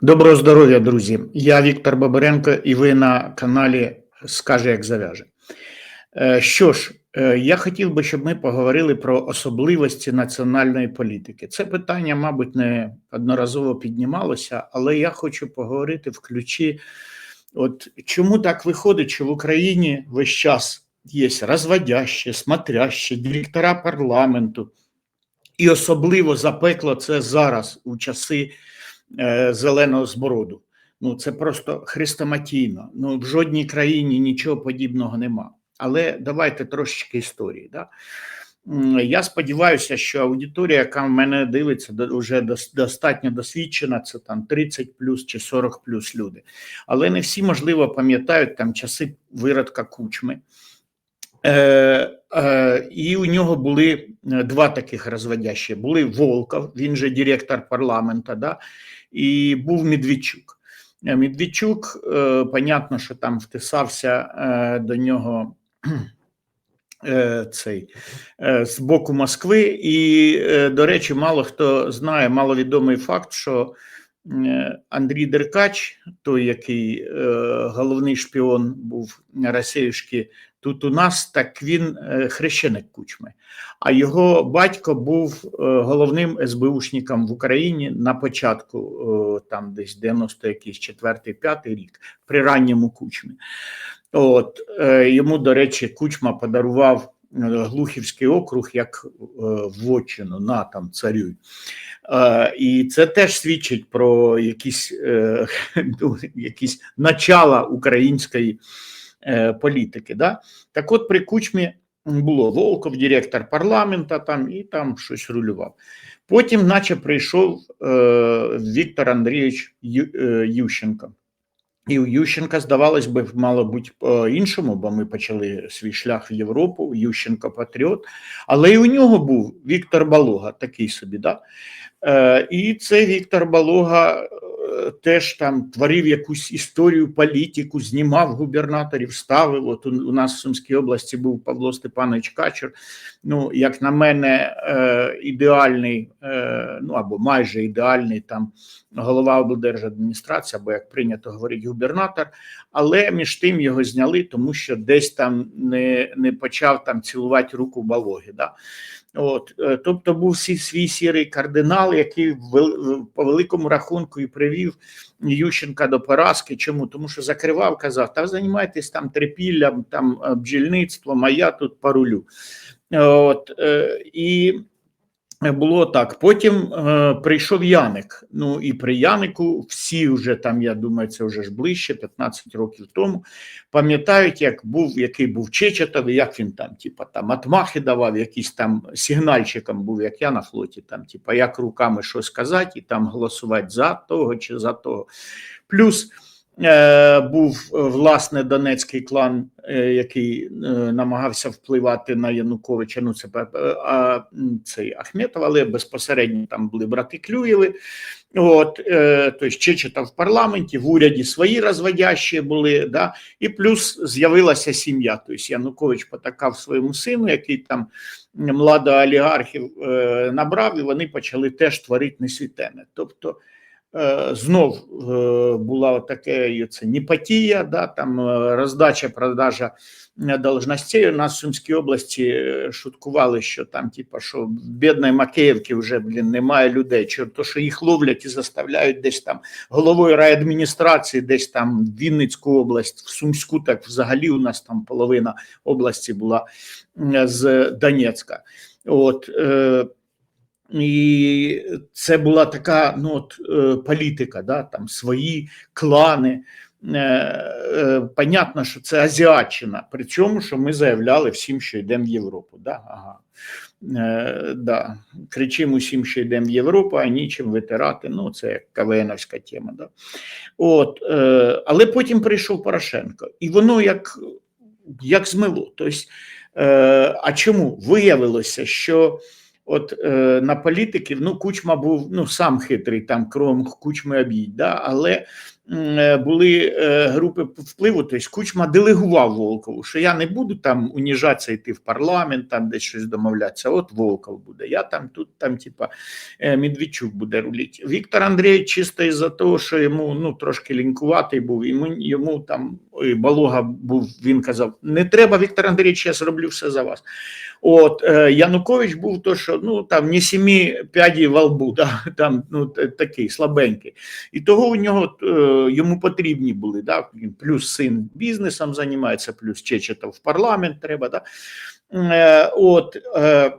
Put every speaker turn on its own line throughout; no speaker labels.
Доброго здоров'я, друзі! Я Віктор Бабаренко, і ви на каналі Скаже, як зав'яже. Е, Що ж, е, я хотів би, щоб ми поговорили про особливості національної політики. Це питання, мабуть, не одноразово піднімалося, але я хочу поговорити в ключі. От чому так виходить, що в Україні весь час є розводящі, смотрящі, директора парламенту, і особливо запекло це зараз у часи зеленого зброду. Ну це просто хрестоматійно. Ну в жодній країні нічого подібного нема. Але давайте трошечки історії. Да? Я сподіваюся, що аудиторія, яка в мене дивиться, вже достатньо досвідчена, це там 30 плюс чи 40 плюс люди. Але не всі, можливо, пам'ятають там часи виродка кучми. Е, е, і у нього були е, два таких розводящі. Були Волков, він же директор парламента, да, і був Медведчук. Медведчук, понятно, що там втисався до нього цей з боку Москви. І, до речі, мало хто знає, маловідомий факт, що Андрій Деркач, той, який головний шпіон був Росіюшки тут у нас, так він е, хрещеник кучми. А його батько був е, головним СБУшником в Україні на початку, е, там десь 90 якийсь 4-5 рік, при ранньому кучмі. От йому, до речі, кучма подарував Глухівський округ як вотчину на там царю. І це теж свідчить про якісь, якісь начала української е, політики. Да? Так от при кучмі було Волков, директор парламента, там і там щось рулював. Потім, наче прийшов е, Віктор Андрійович Ю, е, Ющенко. І у Ющенка, здавалось би, мало бути по-іншому, бо ми почали свій шлях в Європу, Ющенко патріот. Але і у нього був Віктор Балога, такий собі. Да? Е, і це Віктор Балога теж там творив якусь історію, політику, знімав губернаторів, ставив. От у, нас в Сумській області був Павло Степанович Качур. Ну, як на мене, е, ідеальний, е, ну або майже ідеальний там голова облдержадміністрації, або як прийнято говорити, губернатор. Але між тим його зняли, тому що десь там не, не почав там цілувати руку балоги. Да? От, е, тобто був свій, сірий кардинал, який по великому рахунку і привів Ющенка до поразки. Чому? Тому що закривав, казав, та займайтесь там трипіллям, там е, бджільництвом, а я тут парулю. От, е, і було так. Потім е, прийшов Яник. Ну і при Янику всі вже там, я думаю, це вже ж ближче, 15 років тому. Пам'ятають, як був, який був Чечетов, як він там, типа, там атмахи давав, якийсь там сигнальчиком був, як я на флоті, там, типа, як руками що сказати, і там голосувати за того чи за того. Плюс був е, власне донецький клан, е, який е, намагався впливати на Януковича. Ну, це е, а, цей Ахметов, але безпосередньо там були брати Клюєви. От, е, тобто Чечета в парламенті, в уряді свої розводящі були, да, і плюс з'явилася сім'я. Тобто Янукович потакав своєму сину, який там младо олігархів е, набрав, і вони почали теж творити несвітене. Тобто е, знов е, була таке це непатія, да, там е, роздача, продажа е, должностей. У нас в Сумській області е, шуткували, що там, типа, що в бідної Макеївки вже блін, немає людей, чи що їх ловлять і заставляють десь там головою райадміністрації, десь там в Вінницьку область, в Сумську, так взагалі у нас там половина області була з Донецька. От, е, і це була така ну, от, е, політика, да, там свої клани. Е, е, понятно, що це азіатчина, при цьому, що ми заявляли всім, що йдемо в Європу. Да? Ага. Да. Кричимо усім, що йдемо в Європу, а нічим витирати. Ну, це як КВНовська тема. Да? От, але потім прийшов Порошенко, і воно як, як змило. Тобто, а чому? Виявилося, що от е, на політиків, ну, Кучма був ну, сам хитрий, там кром Кучми об'їдь, да? але були е, групи впливу, тобто Кучма делегував Волкову, що я не буду там уніжатися, йти в парламент, там десь щось домовлятися. От Волков буде. Я там тут, там, типа, е, Медведчук буде рулити. Віктор Андрійович чисто із-за того, що йому ну, трошки лінькуватий був, йому, йому там ой, Балога був, він казав: не треба, Віктор Андрійович, я зроблю все за вас. От е, Янукович був то, що ну там ні сімі п'яді во лбу, да, там ну такий слабенький. І того у нього е, йому потрібні були. Да, він плюс син бізнесом займається, плюс Чечетов в парламент треба. Да. Е, от, е,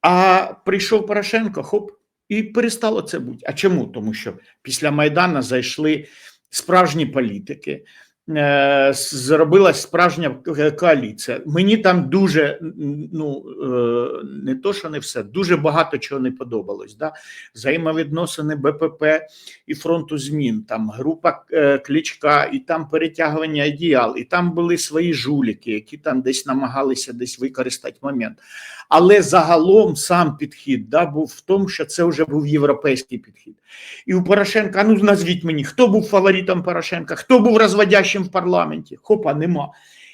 а прийшов Порошенко, хоп, і перестало це бути. А чому? Тому що після Майдана зайшли справжні політики. Е, Зробилась справжня коаліція. Мені там дуже ну е, не то, що не все, дуже багато чого не подобалось. Да? Взаємовідносини БПП і фронту змін, там група е, Кличка, і там перетягування ідеал, і там були свої жуліки, які там десь намагалися десь використати момент. Але загалом сам підхід да, був в тому, що це вже був європейський підхід. І у Порошенка, ну назвіть мені, хто був фаворитом Порошенка, хто був розводящим в парламенті? Хопа, нема.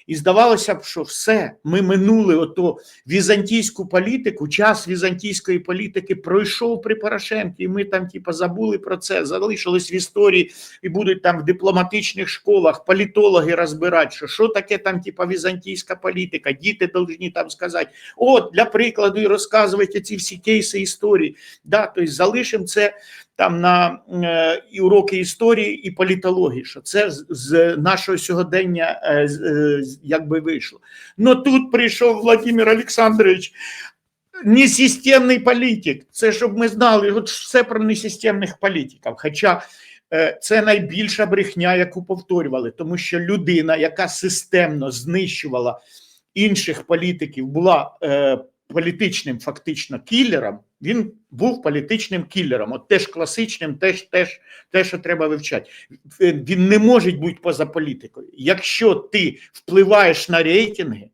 І здавалося б, що все, ми минули ото візантійську політику, час візантійської політики пройшов при Порошенку, і ми там, типа, забули про це, залишились в історії і будуть там в дипломатичних школах політологи розбирати, що що таке там, типа, візантійська політика, діти повинні там сказати, от для прикладу і розказувати ці всі кейси історії. Да, тобто залишимо це там на е, і уроки історії і політології, що це з, нашого сьогодення е, е, якби вийшло. Но тут прийшов Владимир Олександрович, несистемний політик. Це щоб ми знали от все про несистемних політиків. Хоча це найбільша брехня, яку повторювали, тому що людина, яка системно знищувала інших політиків, була е, політичним фактично кілером, він був політичним кілером, от теж класичним, теж, теж те, що треба вивчати. Він не може бути поза політикою. Якщо ти впливаєш на рейтинги,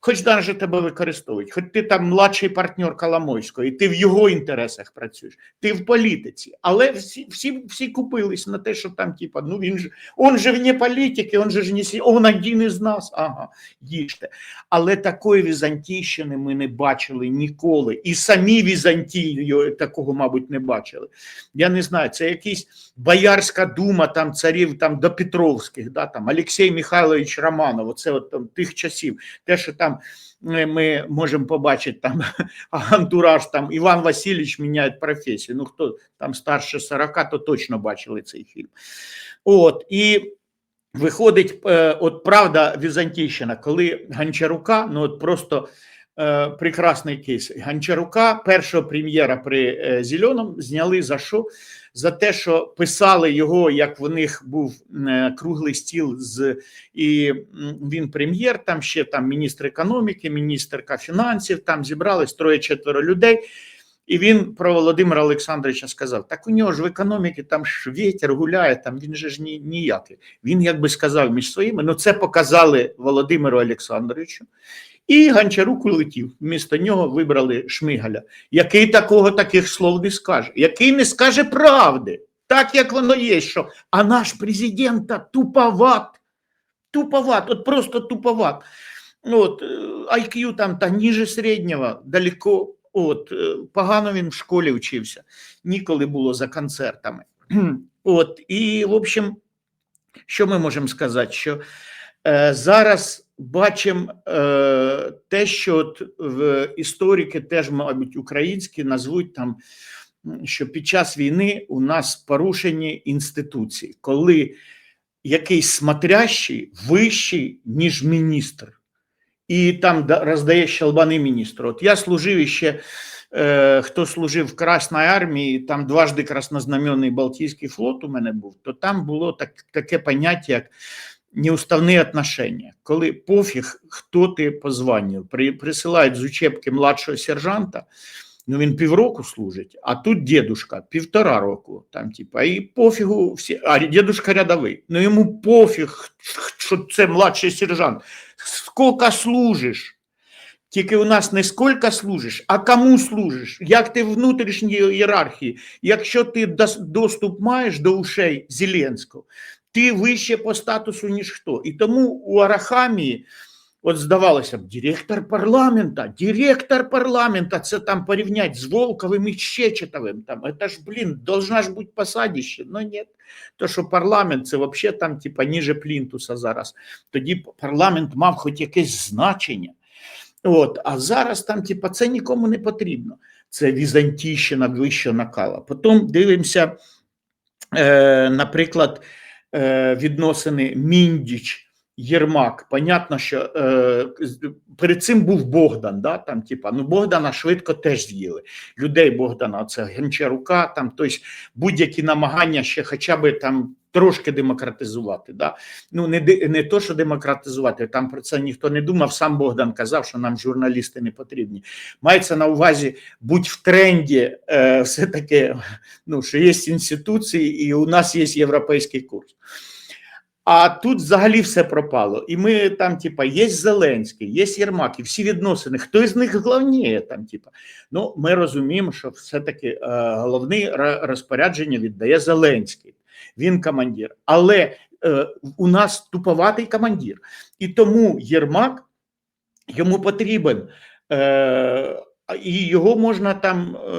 хоч навіть тебе використовують, хоч ти там младший партнер Коломойського, і ти в його інтересах працюєш, ти в політиці. Але всі, всі, всі купились на те, що там, типа, ну він же, он же вне політики, он же ж не он один із нас. Ага, їжте. Але такої візантійщини ми не бачили ніколи. І самі Візантії такого, мабуть, не бачили. Я не знаю, це якийсь боярська дума там царів там до Петровських, да, там Олексій Михайлович Романов, оце от там тих часів, те, що там ми, ми можемо побачити там антураж, там Іван Васильович міняє професію. Ну хто там старше 40, то точно бачили цей фільм. От і виходить, е, от правда, Візантійщина, коли Гончарука, ну от просто. Е, Прекрасний кейс. Гончарука, першого прем'єра при е, Зеленому, зняли за що? За те, що писали його, як в них був е, круглий стіл з і він прем'єр, там ще там міністр економіки, міністерка фінансів, там зібрались троє-четверо людей. І він про Володимира Олександровича сказав: так у нього ж в економіці там ж вітер гуляє, там він же ж ні, ніякий. Він якби сказав між своїми, ну це показали Володимиру Олександровичу. І Гончарук улетів. Вмісто нього вибрали Шмигаля, який такого таких слов не скаже, який не скаже правди, так як воно є, що а наш президент туповат, туповат, от просто туповат. От, е, IQ там та ніже середнього, далеко. От, е, погано він в школі вчився, ніколи було за концертами. От, і, в общем, що ми можемо сказати? Що е, зараз бачимо е, те, що от в історики, теж, мабуть, українські назвуть там, що під час війни у нас порушені інституції, коли якийсь смотрящий вищий, ніж міністр і там да- роздає щелбани міністру. От я служив іще, е, хто служив в Красній армії, там дважди краснознаменний Балтійський флот у мене був, то там було так, таке поняття, як неуставні отношення. Коли пофіг, хто ти по званню, при, присилають з учебки младшого сержанта, ну він півроку служить, а тут дедушка півтора року, там, типа, і пофігу всі, а дедушка рядовий, ну йому пофіг, що це младший сержант. Сколько служиш? Тільки у нас не скільки служиш, а кому служиш, як ти в внутрішній ієрархії. Якщо ти дос- доступ маєш до ушей Зеленського, ти вище по статусу, ніж хто. І тому у Арахамії, от здавалося б, директор парламента, директор парламента, це там порівнять з Волковим і Щечетовим. Там, це ж, блін, должна ж бути посадище. Ну ні. То, що парламент це взагалі там, типа, ніже плінтуса зараз. Тоді парламент мав хоч якесь значення. От, а зараз там, типа, це нікому не потрібно. Це візантійщина вища накала. Потім дивимося, е, наприклад, відносини Міндіч. Єрмак, понятно, що е, перед цим був Богдан, да, там, типа, ну Богдана швидко теж з'їли. Людей Богдана, це Гончарука, там, тобто будь-які намагання ще хоча б там трошки демократизувати. Да? Ну, не, не то, що демократизувати, там про це ніхто не думав. Сам Богдан казав, що нам журналісти не потрібні. Мається на увазі будь в тренді, е, все-таки, ну, що є інституції, і у нас є європейський курс. А тут взагалі все пропало. І ми там, типа, є Зеленський, є Єрмак, і всі відносини. Хто із них головніє там, типа. Ну, ми розуміємо, що все-таки е, головне розпорядження віддає Зеленський. Він командир. Але е, у нас туповатий командир. І тому Єрмак йому потрібен. Е, і його можна там е,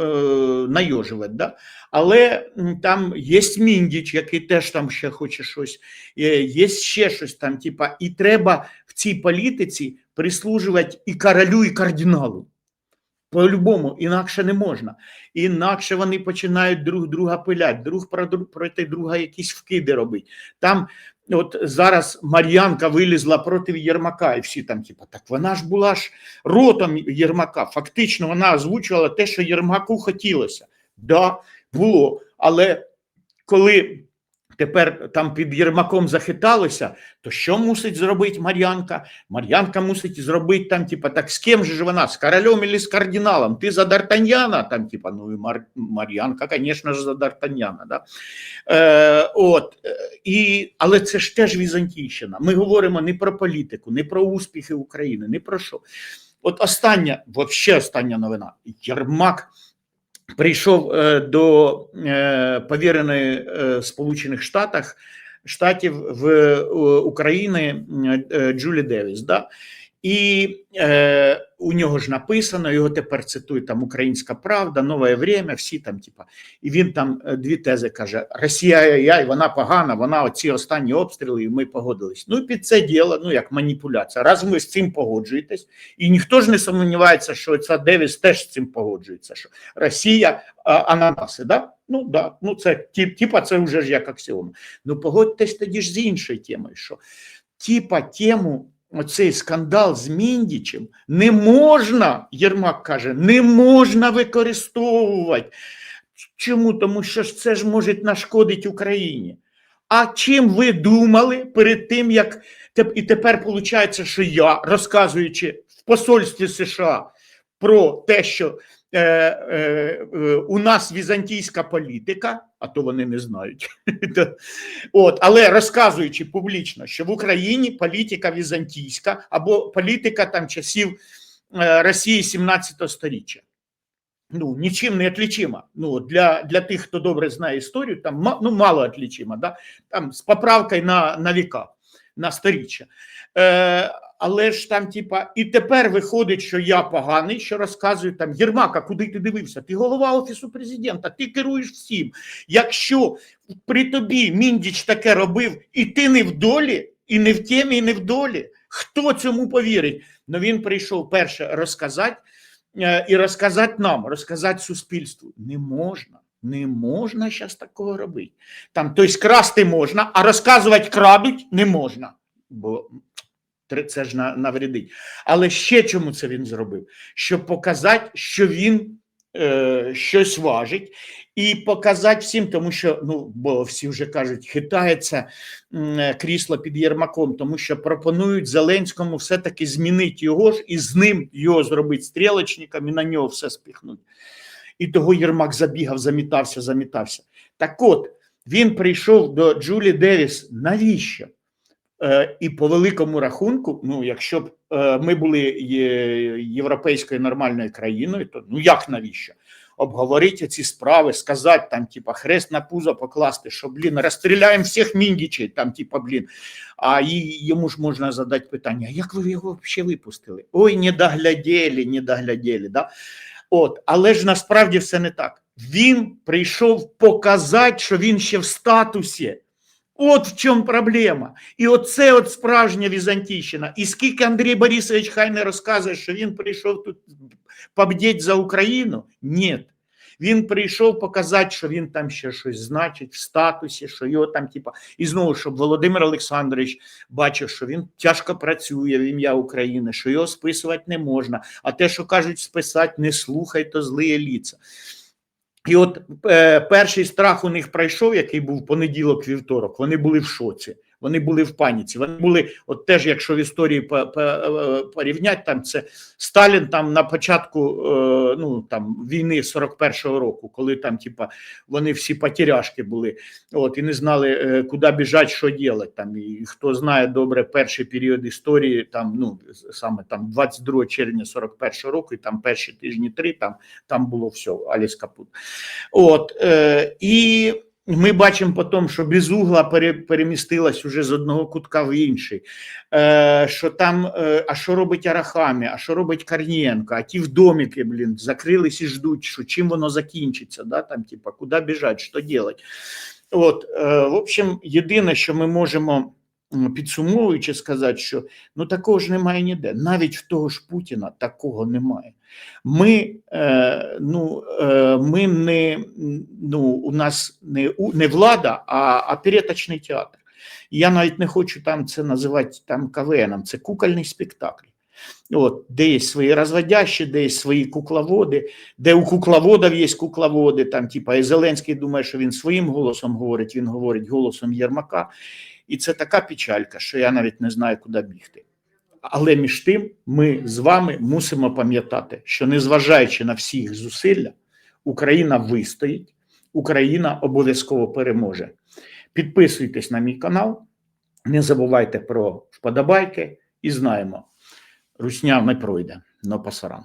найожувати, да? але там є Міндіч, який теж там ще хоче щось, е, є ще щось там, типа, і треба в цій політиці прислужувати і королю, і кардиналу. По-любому, інакше не можна. Інакше вони починають друг друга пилять, друг друг- проти друга якісь вкиди робить. Там, от зараз Мар'янка вилізла проти Єрмака, і всі там, типу, так вона ж була ж ротом Єрмака. Фактично, вона озвучувала те, що Єрмаку хотілося. Да, було. Але коли тепер там під Єрмаком захиталися, то що мусить зробити Мар'янка? Мар'янка мусить зробити там, типа, так з ким же вона? З королем или з кардиналом? Ти за Д'Артаньяна? Там, типа, ну і Мар... Мар'янка, звісно ж, за Д'Артаньяна. Да? Е, от, і, але це ж теж Візантійщина. Ми говоримо не про політику, не про успіхи України, не про що. От остання, взагалі остання новина. Єрмак прийшов е, до е, повіреної е, Сполучених Штатах Штатів в України Джулі Девіс. Да? І у нього ж написано, його тепер цитують там Українська Правда, Нове Время, всі там, типа, і він там е, дві тези каже: Росія яй, вона погана, вона оці останні обстріли, і ми погодились. Ну, під це діло, ну як маніпуляція. Раз ви з цим погоджуєтесь, і ніхто ж не сумнівається, що ця Девіс теж з цим погоджується, що Росія а, ананаси, да? Ну да, ну це типа це вже ж як аксіома. Ну погодьтесь тоді ж з іншою темою, що типа тему. Оцей скандал з Міндічем не можна, Єрмак каже, не можна використовувати. Чому? Тому що це ж може нашкодити Україні. А чим ви думали перед тим, як і тепер виходить, що я, розказуючи в посольстві США про те, що у нас візантійська політика, а то вони не знають. От, але розказуючи публічно, що в Україні політика візантійська або політика там часів е, Росії 17 століття. Ну, нічим не отличима. Ну, для, для тих, хто добре знає історію, там ну, мало отличима, да? там з поправкою на, на віка, на сторіччя. Е, але ж там, типа, і тепер виходить, що я поганий, що розказую там Єрмака, куди ти дивився? Ти голова офісу президента, ти керуєш всім. Якщо при тобі Міндіч таке робив, і ти не в долі, і не в темі, і не в долі, хто цьому повірить? Ну він прийшов перше розказати е, і розказати нам, розказати суспільству. Не можна. Не можна зараз такого робити. Там, тобто красти можна, а розказувати крадуть не можна. Бо це ж на- навредить. Але ще чому це він зробив? Щоб показати, що він е, щось важить, і показати всім, тому що ну, бо всі вже кажуть, хитається е, крісло під Єрмаком, тому що пропонують Зеленському все-таки змінити його ж і з ним його зробити стрілочником і на нього все спіхнути. І того Єрмак забігав, замітався, замітався. Так от, він прийшов до Джулі Девіс. Навіщо? Е, І по великому рахунку, ну, якщо б е, ми були є- європейською нормальною країною, то ну як навіщо? Обговорити ці справи, сказати там, типа, хрест на пузо покласти, що блін, розстріляємо всіх міндічей, там, типа, блін. А і йому ж можна задати питання: як ви його взагалі випустили? Ой, не догляділи, не догляділи. Да? От, але ж насправді все не так. Він прийшов показати, що він ще в статусі. От в чому проблема. І оце от справжня Візантійщина. І скільки Андрій Борисович хай не розказує, що він прийшов тут побдіть за Україну? Ні. Він прийшов показати, що він там ще щось значить в статусі, що його там, типа, і знову, щоб Володимир Олександрович бачив, що він тяжко працює в ім'я України, що його списувати не можна. А те, що кажуть, списати, не слухай, то злиє ліца. І от е, перший страх у них пройшов, який був понеділок, вівторок. Вони були в шоці, вони були в паніці. Вони були, от теж, якщо в історії е, порівняти, там це Сталін там на початку е, ну там війни 41-го року, коли там, типа, вони всі потеряшки були, от і не знали, е, куди біжати, що робити. Там і хто знає добре перший період історії, там ну саме там 22 червня 41-го року, і там перші тижні три, там там було все, Аліс Капут. От е, і ми бачимо потім, що безугла пере, перемістилась уже з одного кутка в інший. Е, що там, е, а що робить Арахамі, а що робить Корнієнко, а ті в доміки, блін, закрились і ждуть, що чим воно закінчиться, да, там, типа, куди біжать, що робити. От, е, в общем, єдине, що ми можемо підсумовуючи сказати, що ну такого ж немає ніде. Навіть в того ж Путіна такого немає. Ми, е, ну, е, ми не, ну, у нас не, не влада, а опереточний театр. Я навіть не хочу там це називати там КВНом, це кукольний спектакль. От, де є свої розводящі, де є свої кукловоди, де у кукловодів є кукловоди, там, типа, і Зеленський думає, що він своїм голосом говорить, він говорить голосом Єрмака. І це така печалька, що я навіть не знаю, куди бігти. Але між тим, ми з вами мусимо пам'ятати, що незважаючи на всі їх зусилля, Україна вистоїть, Україна обов'язково переможе. Підписуйтесь на мій канал, не забувайте про вподобайки і знаємо, русня не пройде, но пасаран.